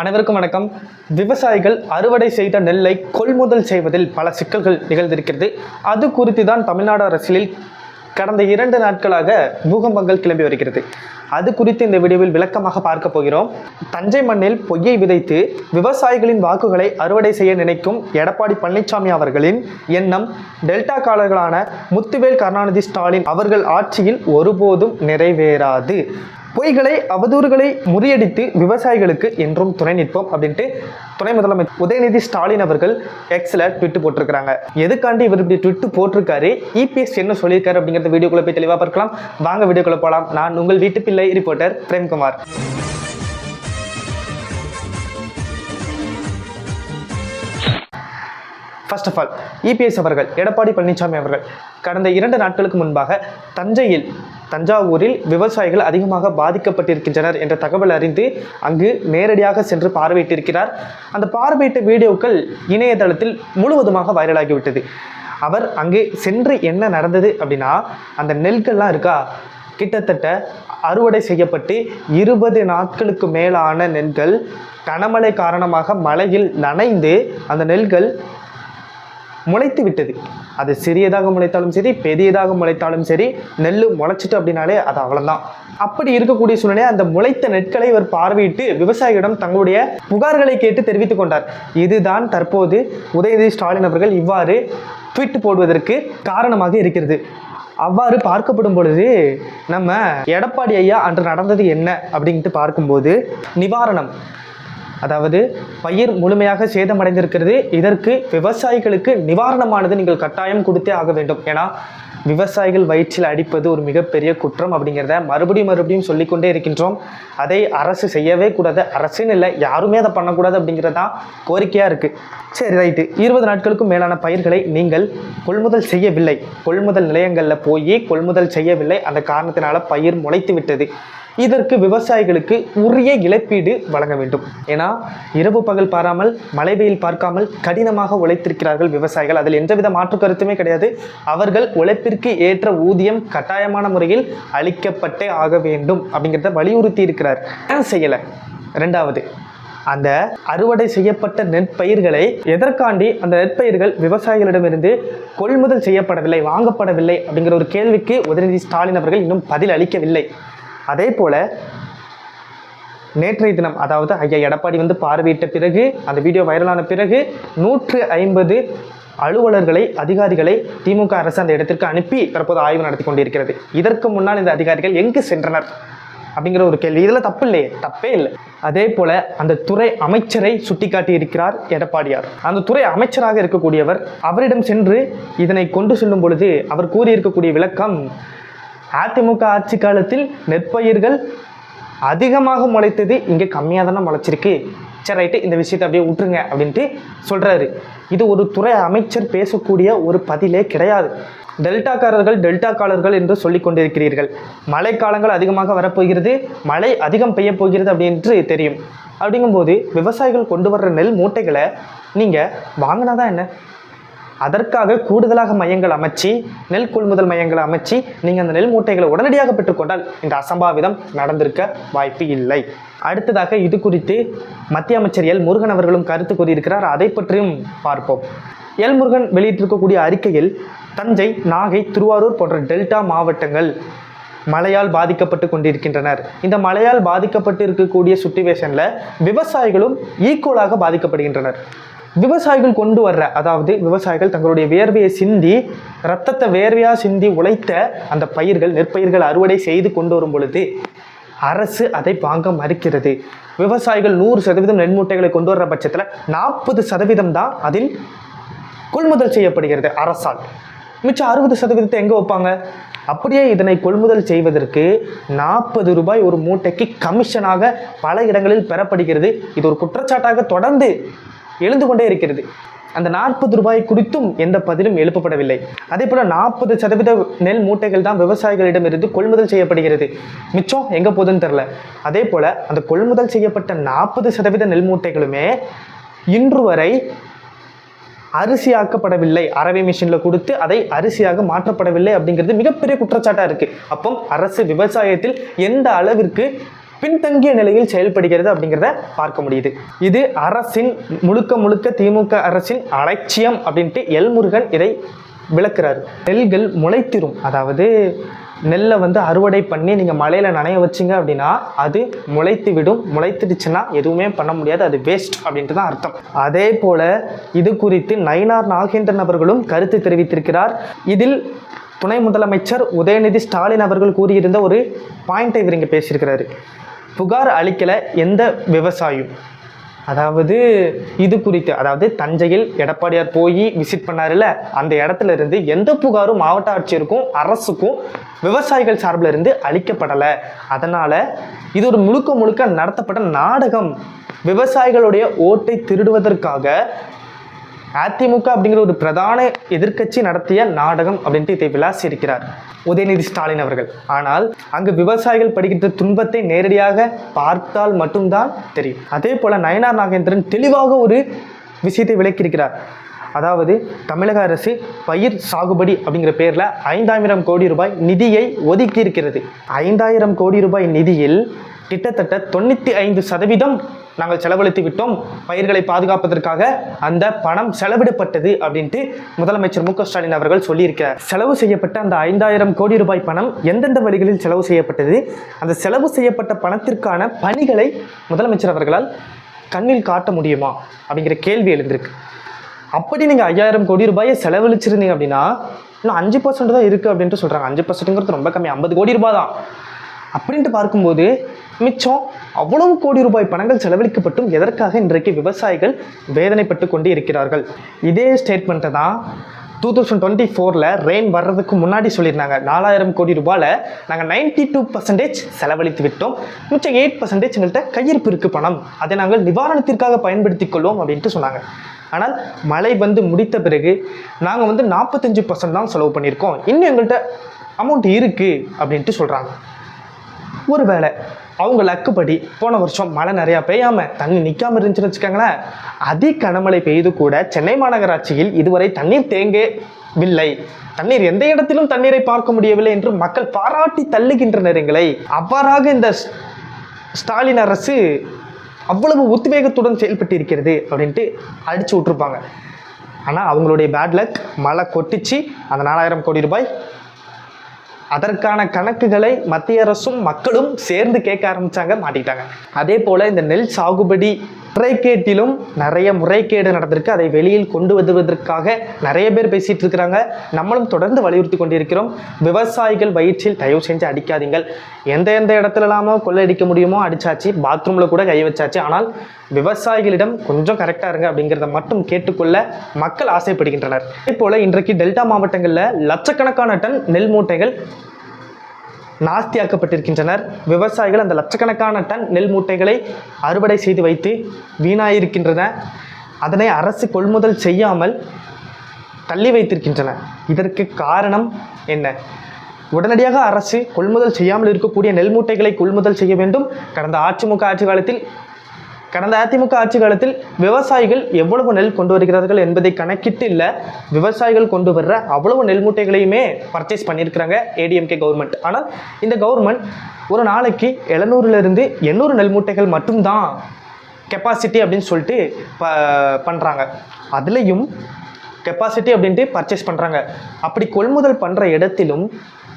அனைவருக்கும் வணக்கம். விவசாயிகள் அறுவடை செய்த நெல்லை கொள்முதல் செய்வதில் பல சிக்கல்கள் நிகழ்ந்திருக்கிறது. அது குறித்து தான் தமிழ்நாடு அரசியலில் கடந்த இரண்டு நாட்களாக பூகம்பங்கள் கிளம்பி வருகிறது. அது குறித்து இந்த வீடியோவில் விளக்கமாக பார்க்க போகிறோம். தஞ்சை மண்ணில் பொய்யை விதைத்து விவசாயிகளின் வாக்குகளை அறுவடை செய்ய நினைக்கும் எடப்பாடி பழனிசாமி அவர்களின் எண்ணம் டெல்டா காலர்களான முத்துவேல் கருணாநிதி ஸ்டாலின் அவர்கள் ஆட்சியில் ஒருபோதும் நிறைவேறாது. பொய்களை அவதூறுகளை முறியடித்து விவசாயிகளுக்கு என்றும் துணை நிற்போம் அப்படின்ட்டு துணை முதலமைச்சர் உதயநிதி ஸ்டாலின் அவர்கள் எக்ஸில் ட்விட்டு போட்டிருக்கிறாங்க. எதுக்காண்டி இவர் இப்படி ட்விட்டு போட்டிருக்காரு? இபிஎஸ் என்ன சொல்லியிருக்காரு அப்படிங்கிறத வீடியோக்குள்ள போய் தெளிவாக பார்க்கலாம். வாங்க வீடியோக்குள்ள போகலாம் நான் உங்கள் வீட்டு பிள்ளை reporter Premkumar. First of all EPS அவர்கள் எடப்பாடி பழனிசாமி அவர்கள் கடந்த இரண்டு நாட்களுக்கு முன்பாக தஞ்சையில் தஞ்சாவூரில் விவசாயிகள் அதிகமாக பாதிக்கப்பட்டிருக்கின்றனர் என்ற தகவல் அறிந்து அங்கு நேரடியாக சென்று பார்வையிட்டிருக்கிறார். அந்த பார்வையிட்ட வீடியோக்கள் இணையதளத்தில் முழுவதுமாக வைரலாகிவிட்டது. அவர் அங்கே சென்று என்ன நடந்தது அப்படின்னா அந்த நெல்கள்லாம் இருக்கா? கிட்டத்தட்ட அறுவடை செய்யப்பட்டு இருபது நாட்களுக்கு மேலான நெல்கள் கனமழை காரணமாக மழையில் நனைந்து அந்த நெல்கள் முளைத்து விட்டது. அது சிறியதாக முளைத்தாலும் சரி பெரியதாக முளைத்தாலும் சரி நெல் முளைச்சிட்டு அப்படின்னாலே அது அவ்வளோதான் அப்படி இருக்கக்கூடிய சூழ்நிலை அந்த முளைத்த நெற்களை இவர் பார்வையிட்டு விவசாயிகளிடம் தங்களுடைய புகார்களை கேட்டு தெரிவித்துக் கொண்டார். இதுதான் தற்போது உதயநிதி ஸ்டாலின் அவர்கள் இவ்வாறு ட்வீட் போடுவதற்கு காரணமாக இருக்கிறது. அவ்வாறு பார்க்கப்படும் பொழுது நம்ம எடப்பாடி ஐயா அன்று நடந்தது என்ன அப்படின்ட்டு பார்க்கும்போது நிவாரணம். அதாவது பயிர் முழுமையாக சேதமடைந்திருக்கிறது இதற்கு விவசாயிகளுக்கு நிவாரணமானது நீங்கள் கட்டாயம் கொடுத்தே ஆக வேண்டும். ஏன்னா விவசாயிகள் வயிற்றில் அடிப்பது ஒரு மிகப்பெரிய குற்றம் அப்படிங்கிறத மறுபடியும் மறுபடியும் சொல்லிக்கொண்டே இருக்கின்றோம். அதை அரசு செய்யவே கூடாது. அரசுன்னு இல்லை யாருமே அதை பண்ணக்கூடாது அப்படிங்கிறது தான் கோரிக்கையாக இருக்குது சரி ரைட்டு இருபது நாட்களுக்கும் மேலான பயிர்களை நீங்கள் கொள்முதல் செய்யவில்லை. கொள்முதல் நிலையங்களில் போய் கொள்முதல் செய்யவில்லை. அந்த காரணத்தினால பயிர் முளைத்து விட்டது. இதற்கு விவசாயிகளுக்கு உரிய இழப்பீடு வழங்க வேண்டும். ஏன்னா இரவு பகல் பாராமல் மழை வெயில் பார்க்காமல் கடினமாக உழைத்திருக்கிறார்கள் விவசாயிகள். அதில் எந்தவித மாற்று கருத்துமே கிடையாது. அவர்கள் உழைப்பிற்கு ஏற்ற ஊதியம் கட்டாயமான முறையில் அளிக்கப்பட்டே ஆக வேண்டும் அப்படிங்கிறத வலியுறுத்தி இருக்கிறார். ஏன் செய்யலை? ரெண்டாவது அந்த அறுவடை செய்யப்பட்ட நெற்பயிர்களை எதற்காண்டி அந்த நெற்பயிர்கள் விவசாயிகளிடமிருந்து கொள்முதல் செய்யப்படவில்லை வாங்கப்படவில்லை அப்படிங்கிற ஒரு கேள்விக்கு உதயநிதி ஸ்டாலின் அவர்கள் இன்னும் பதில் அளிக்கவில்லை. அதே போல் நேற்றைய தினம் அதாவது ஐயா எடப்பாடி வந்து பார்வையிட்ட பிறகு அந்த வீடியோ வைரலான பிறகு நூற்று ஐம்பது அலுவலர்களை அதிகாரிகளை திமுக அரசு அந்த இடத்திற்கு அனுப்பி தற்போது ஆய்வு நடத்தி கொண்டிருக்கிறது. இதற்கு முன்னால் இந்த அதிகாரிகள் எங்கு சென்றனர்? அப்படிங்கிற ஒரு கேள்வி. இதில் தப்பு இல்லையே. தப்பே இல்லை. அதே போல் அந்த துறை அமைச்சரை சுட்டிக்காட்டி இருக்கிறார் எடப்பாடியார். அந்த துறை அமைச்சராக இருக்கக்கூடியவர் அவரிடம் சென்று இதனை கொண்டு செல்லும் பொழுது அவர் கூறியிருக்கக்கூடிய விளக்கம் அதிமுக ஆட்சி காலத்தில் நெற்பயிர்கள் அதிகமாக முளைத்தது இங்கே கம்மியாக தானே முளைச்சிருக்கு. சரி ரைட்டு இந்த விஷயத்தை அப்படியே விட்டுருங்க அப்படின்ட்டு சொல்கிறாரு இது ஒரு துறை அமைச்சர் பேசக்கூடிய ஒரு பதிலே கிடையாது. டெல்டாக்காரர்கள் டெல்டாக்காரர்கள் என்று சொல்லிக் கொண்டிருக்கிறீர்கள். மழைக்காலங்கள் அதிகமாக வரப்போகிறது. மழை அதிகம் பெய்ய போகிறது அப்படின்ட்டு தெரியும். அப்படிங்கும்போது விவசாயிகள் கொண்டு வர்ற நெல் மூட்டைகளை நீங்கள் வாங்கினாதான் என்ன? அதற்காக கூடுதலாக மையங்கள் அமைச்சு நெல் கொள்முதல் மையங்களை அமைச்சு நீங்கள் அந்த நெல் மூட்டைகளை உடனடியாக பெற்றுக்கொண்டால் இந்த அசம்பாவிதம் நடந்திருக்க வாய்ப்பு இல்லை. அடுத்ததாக இது குறித்து மத்திய அமைச்சர் எல். முருகன் அவர்களும் கருத்து கூறியிருக்கிறார். அதை பற்றியும் பார்ப்போம். எல். முருகன் வெளியிட்டிருக்கக்கூடிய அறிக்கையில் தஞ்சை நாகை திருவாரூர் போன்ற டெல்டா மாவட்டங்கள் மழையால் பாதிக்கப்பட்டு கொண்டிருக்கின்றனர். இந்த மழையால் பாதிக்கப்பட்டு இருக்கக்கூடிய சுச்சுவேஷனில் விவசாயிகளும் ஈக்குவலாக பாதிக்கப்படுகின்றனர். விவசாயிகள் கொண்டு வர்ற அதாவது விவசாயிகள் தங்களுடைய வேர்வையை சிந்தி ரத்தத்தை வேர்வையாக சிந்தி உழைத்த அந்த பயிர்கள் நெற்பயிர்கள் அறுவடை செய்து கொண்டு வரும் பொழுது அரசு அதை வாங்க மறுக்கிறது. விவசாயிகள் நூறு சதவீதம் நெல் மூட்டைகளை கொண்டு வர்ற பட்சத்தில் நாற்பது சதவீதம் தான் அதில் கொள்முதல் செய்யப்படுகிறது அரசால். மிச்சம் அறுபது சதவீதத்தை எங்கே வைப்பாங்க? அப்படியே இதனை கொள்முதல் செய்வதற்கு நாற்பது ரூபாய் ஒரு மூட்டைக்கு கமிஷனாக பல இடங்களில் பெறப்படுகிறது. இது ஒரு குற்றச்சாட்டாக தொடர்ந்து எழுந்து கொண்டே இருக்கிறது. அந்த நாற்பது ரூபாய் குறித்தும் எந்த பதிலும் எழுப்பப்படவில்லை. அதே போல் நாற்பது சதவீத நெல் மூட்டைகள் தான் விவசாயிகளிடமிருந்து கொள்முதல் செய்யப்படுகிறது. மிச்சம் எங்கே போகுதுன்னு தெரில அதே போல் அந்த கொள்முதல் செய்யப்பட்ட நாற்பது சதவீத நெல் மூட்டைகளுமே இன்று வரை அரிசியாக்கப்படவில்லை. அரவை மிஷினில் கொடுத்து அதை அரிசியாக மாற்றப்படவில்லை அப்படிங்கிறது மிகப்பெரிய குற்றச்சாட்டாக இருக்குது அப்போ அரசு விவசாயத்தில் எந்த அளவிற்கு பின்தங்கிய நிலையில் செயல்படுகிறது அப்படிங்கிறத பார்க்க முடியுது. இது அரசின் முழுக்க முழுக்க திமுக அரசின் அலட்சியம் அப்படின்ட்டு எல்முருகன் இதை விளக்குறார். நெல்கள் முளைத்திரும். அதாவது நெல்லை வந்து அறுவடை பண்ணி நீங்கள் மலையில் நனைய வச்சிங்க அப்படின்னா அது முளைத்து விடும் முளைத்துடுச்சுன்னா எதுவுமே பண்ண முடியாது. அது வேஸ்ட் அப்படின்ட்டு தான் அர்த்தம். அதே போல் இது குறித்து நயினார் நாகேந்திரன் அவர்களும் கருத்து தெரிவித்திருக்கிறார். இதில் துணை முதலமைச்சர் உதயநிதி ஸ்டாலின் அவர்கள் கூறியிருந்த ஒரு பாயிண்ட்டை இவர் இங்கே பேசியிருக்கிறாரு. புகார் அளிக்கலை எந்த விவசாயியும். அதாவது இது குறித்து அதாவது தஞ்சையில் எடப்பாடியார் போய் விசிட் பண்ணார்ல அந்த இடத்துல இருந்து எந்த புகாரும் மாவட்ட ஆட்சியருக்கும் அரசுக்கும் விவசாயிகள் சார்பில் இருந்து அளிக்கப்படலை. அதனால் இது ஒரு முழுக்க முழுக்க நடத்தப்பட்ட நாடகம். விவசாயிகளுடைய ஓட்டை திருடுவதற்காக அதிமுக அப்படிங்கிற ஒரு பிரதான எதிர்க்கட்சி நடத்திய நாடகம் அப்படின்ட்டு இதை விளாசி இருக்கிறார் உதயநிதி ஸ்டாலின் அவர்கள். ஆனால் அங்கு விவசாயிகள் படுகின்ற துன்பத்தை நேரடியாக பார்த்தால் மட்டும்தான் தெரியும். அதே போல நயனார் நாகேந்திரன் தெளிவாக ஒரு விஷயத்தை விளக்கியிருக்கிறார். அதாவது தமிழக அரசு பயிர் சாகுபடி அப்படிங்கிற பேரில் ஐந்தாயிரம் கோடி ரூபாய் நிதியை ஒதுக்கி இருக்கிறது ஐந்தாயிரம் கோடி ரூபாய் நிதியில் கிட்டத்தட்ட தொண்ணூற்றி ஐந்து சதவீதம் நாங்கள் செலவழித்து விட்டோம். பயிர்களை பாதுகாப்பதற்காக அந்த பணம் செலவிடப்பட்டது அப்படின்ட்டு முதலமைச்சர் மு ஸ்டாலின் அவர்கள் சொல்லியிருக்கிறார். செலவு செய்யப்பட்ட அந்த ஐந்தாயிரம் கோடி ரூபாய் பணம் எந்தெந்த வழிகளில் செலவு செய்யப்பட்டது? அந்த செலவு செய்யப்பட்ட பணத்திற்கான பணிகளை முதலமைச்சர் அவர்களால் கண்ணில் காட்ட முடியுமா? அப்படிங்கிற கேள்வி எழுந்திருக்கு. அப்படி நீங்கள் ஐயாயிரம் கோடி ரூபாயை செலவழிச்சிருந்தீங்க அப்படின்னா இன்னும் அஞ்சு பர்சன்ட் தான் இருக்குது அப்படின்ட்டு சொல்கிறாங்க அஞ்சு பர்சன்ட்டுங்கிறது ரொம்ப கம்மி. ஐம்பது கோடி ரூபாய் தான். அப்படின்ட்டு பார்க்கும்போது மிச்சம் அவ்வளவு கோடி ரூபாய் பணங்கள் செலவழிக்கப்பட்டும் எதற்காக இன்றைக்கு விவசாயிகள் வேதனைப்பட்டு கொண்டு இருக்கிறார்கள்? இதே ஸ்டேட்மெண்ட்டை தான் டூ தௌசண்ட் டுவெண்ட்டி ஃபோரில் ரெயின் வர்றதுக்கு முன்னாடி சொல்லியிருந்தாங்க. நாலாயிரம் கோடி ரூபாயில் நாங்கள் நைன்டி டூ பர்சன்டேஜ் செலவழித்து விட்டோம். மிச்சம் எயிட் பர்சன்டேஜ் எங்கள்கிட்ட கையிருப்பு இருக்குது பணம். அதை நாங்கள் நிவாரணத்திற்காக பயன்படுத்திக் கொள்வோம் அப்படின்ட்டு சொன்னாங்க. ஆனால் மழை வந்து முடித்த பிறகு நாங்கள் வந்து நாற்பத்தஞ்சு பர்சன்ட் தான் செலவு பண்ணியிருக்கோம். இன்னும் எங்கள்கிட்ட அமௌண்ட் இருக்குது அப்படின்ட்டு சொல்கிறாங்க ஒருவேளை அவங்க லக்குப்படி போன வருஷம் மழை நிறையா பெய்யாமல் தண்ணி நிற்காமல் இருந்துச்சுன்னு வச்சுக்கோங்களேன். அதி கனமழை பெய்து கூட சென்னை மாநகராட்சியில் இதுவரை தண்ணீர் தேங்கவில்லை. தண்ணீர் எந்த இடத்திலும் தண்ணீரை பார்க்க முடியவில்லை என்று மக்கள் பாராட்டி தள்ளுகின்றனர் எங்களை. அவ்வாறாக இந்த ஸ்- ஸ்டாலின் அரசு அவ்வளவு உத்வேகத்துடன் செயல்பட்டு இருக்கிறது அப்படின்ட்டு அடித்து விட்ருப்பாங்க ஆனால் அவங்களுடைய பேட் லக் மழை கொட்டிச்சு. அந்த நாலாயிரம் கோடி ரூபாய் அதற்கான கணக்குகளை மத்திய அரசும் மக்களும் சேர்ந்து கேட்க ஆரம்பிச்சாங்க மாட்டிக்கிட்டாங்க. அதே போல இந்த நெல் சாகுபடி முறைகேட்டிலும் நிறைய முறைகேடு நடந்திருக்கு. அதை வெளியில் கொண்டு வருவதற்காக நிறைய பேர் பேசிட்டு இருக்கிறாங்க. நம்மளும் தொடர்ந்து வலியுறுத்தி கொண்டிருக்கிறோம். விவசாயிகள் வயிற்றில் தயவு செஞ்சு அடிக்காதீங்கள். எந்த எந்த இடத்துலலாமோ கொள்ளையடிக்க முடியுமோ அடிச்சாச்சு பாத்ரூம்ல கூட கை வச்சாச்சு. ஆனால் விவசாயிகளிடம் கொஞ்சம் கரெக்டாக இருங்க அப்படிங்கிறத மட்டும் கேட்டுக்கொள்ள மக்கள் ஆசைப்படுகின்றனர். இதே போல இன்றைக்கு டெல்டா மாவட்டங்களில் லட்சக்கணக்கான டன் நெல் மூட்டைகள் நாஸ்தியாக்கப்பட்டிருக்கின்றனர். விவசாயிகள் அந்த லட்சக்கணக்கான டன் நெல் மூட்டைகளை அறுவடை செய்து வைத்து வீணாயிருக்கின்றன. அதனை அரசு கொள்முதல் செய்யாமல் தள்ளி வைத்திருக்கின்றன. இதற்கு காரணம் என்ன? உடனடியாக அரசு கொள்முதல் செய்யாமல் இருக்கக்கூடிய நெல் மூட்டைகளை கொள்முதல் செய்ய வேண்டும். கடந்த அதிமுக ஆட்சி காலத்தில் கடந்த அதிமுக ஆட்சி காலத்தில் விவசாயிகள் எவ்வளவு நெல் கொண்டு வருகிறார்கள் என்பதை கணக்கிட்டு இல்லை. விவசாயிகள் கொண்டு வர்ற அவ்வளவு நெல் மூட்டைகளையுமே பர்ச்சேஸ் பண்ணியிருக்கிறாங்க ஏடிஎம்கே கவர்மெண்ட் ஆனால் இந்த கவர்மெண்ட் ஒரு நாளைக்கு எழுநூறுலேருந்து எண்ணூறு நெல் மூட்டைகள் மட்டும்தான் கெப்பாசிட்டி அப்படின்னு சொல்லிட்டு ப பண்ணுறாங்க அதுலேயும் கெப்பாசிட்டி அப்படின்ட்டு பர்ச்சேஸ் பண்ணுறாங்க அப்படி கொள்முதல் பண்ணுற இடத்திலும்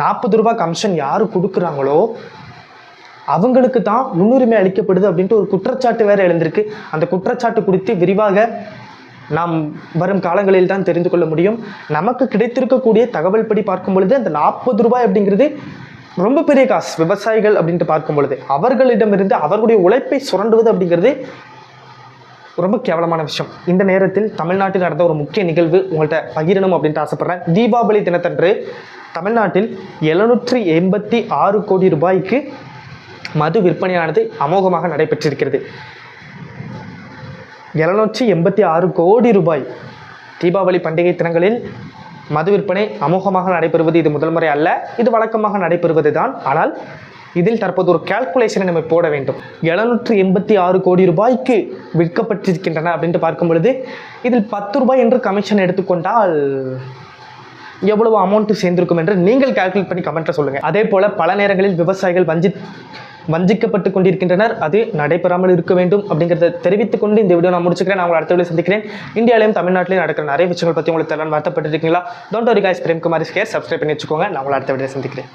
நாற்பது ரூபாய் கமிஷன் யார் கொடுக்குறாங்களோ அவங்களுக்கு தான் முன்னுரிமை அளிக்கப்படுது அப்படின்ட்டு ஒரு குற்றச்சாட்டு வேற எழுந்திருக்கு. அந்த குற்றச்சாட்டு குறித்து விரிவாக நாம் வரும் காலங்களில் தான் தெரிந்து கொள்ள முடியும். நமக்கு கிடைத்திருக்கக்கூடிய தகவல் படி பார்க்கும் பொழுது அந்த நாற்பது ரூபாய் அப்படிங்கிறது ரொம்ப பெரிய காசு. விவசாயிகள் அப்படின்ட்டு பார்க்கும் பொழுது. அவர்களிடமிருந்து அவர்களுடைய உழைப்பை சுரண்டுவது அப்படிங்கிறது ரொம்ப கேவலமான விஷயம். இந்த நேரத்தில் தமிழ்நாட்டில் நடந்த ஒரு முக்கிய நிகழ்வு உங்கள்கிட்ட பகிரணும் அப்படின்ட்டு ஆசைப்படுறேன். தீபாவளி தினத்தன்று தமிழ்நாட்டில் எழுநூற்றி எண்பத்தி ஆறு கோடி ரூபாய்க்கு மது விற்பனையானது அமோகமாக நடைபெற்றிருக்கிறது. எழுநூற்றி எண்பத்தி ஆறு கோடி ரூபாய் தீபாவளி பண்டிகை தினங்களில் மது விற்பனை அமோகமாக நடைபெறுவது இது முதல் முறை அல்ல இது வழக்கமாக நடைபெறுவது தான். ஆனால் இதில் தற்போது ஒரு கால்குலேஷனை நம்ம போட வேண்டும். எழுநூற்று எண்பத்தி ஆறு கோடி ரூபாய்க்கு விற்கப்பட்டிருக்கின்றன அப்படின்ட்டு பார்க்கும் பொழுது இதில் பத்து ரூபாய் என்று கமிஷன் எடுத்துக்கொண்டால் எவ்வளவு அமௌண்ட் சேர்ந்திருக்கும் என்று நீங்கள் கால்குலேட் பண்ணி கமெண்ட்டில் சொல்லுங்கள் அதே போல் பல நேரங்களில் விவசாயிகள் வஞ்சி வஞ்சிக்கப்பட்டு கொண்டிருக்கின்றனர். அது நடைபெறாமல் இருக்க வேண்டும் அப்படிங்கிறத தெரிவித்துக் கொண்டு இந்த வீடியோ நான் முடிச்சுக்கிறேன். நான் உங்களை அடுத்த வீடியோ சந்திக்கிறேன். இந்தியாவிலையும் தமிழ்நாட்டிலையும் நடக்கிற நிறைய விஷயங்கள் பற்றி உங்களுக்கு தெரியலாம் வருத்தப்பட்டிருக்கீங்களா டோன்ட் வரி காய்ஸ் பிரேம்குமார் ஸ்கேர் சப்ஸ்கிரைப் பண்ணி வச்சுக்கோங்க. நான் உங்களை அடுத்த வீடியோ சந்திக்கிறேன்.